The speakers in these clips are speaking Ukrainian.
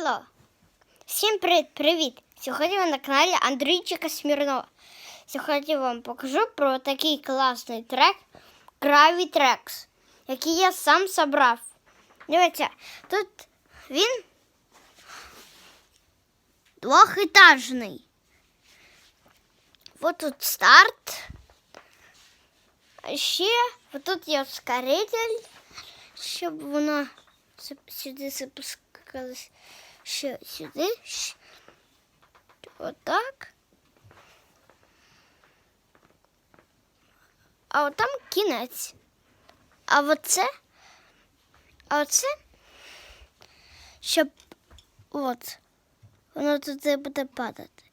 Алло. Всім привіт, привіт! Сьогодні ви на каналі Андрійчика Смірнова. Сьогодні вам покажу про такий класний трек Gravy Tracks, який я сам собрав. Дивіться, тут він двохетажний. Вот тут старт. А ще тут є ускоритель, щоб воно сюди запускалось. Ще сюди. Отак. А от там кінець. А оце, а оце, щоб от, воно туди буде падати.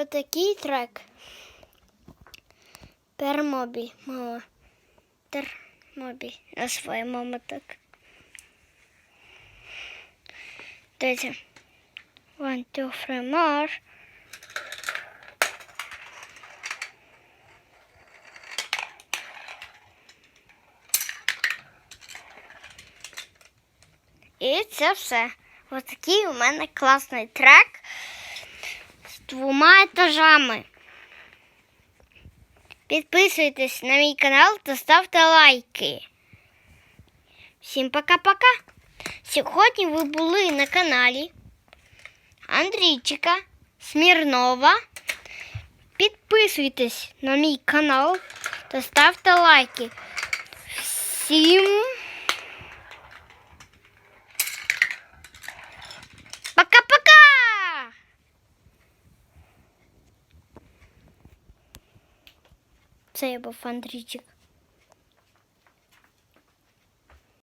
Отакий трек. Пермобіль, мама. Термобіль. Назває мама так. Дивіться. One, two, three, more. І це все. Ось такий у мене класний трек двома етажами. Підписуйтесь на мій канал та ставте лайки. Всім пока-пока. Сьогодні ви були на каналі Андрійчика Смірнова. Підписуйтесь на мій канал та ставте лайки. Всім Це я був Андрійчик.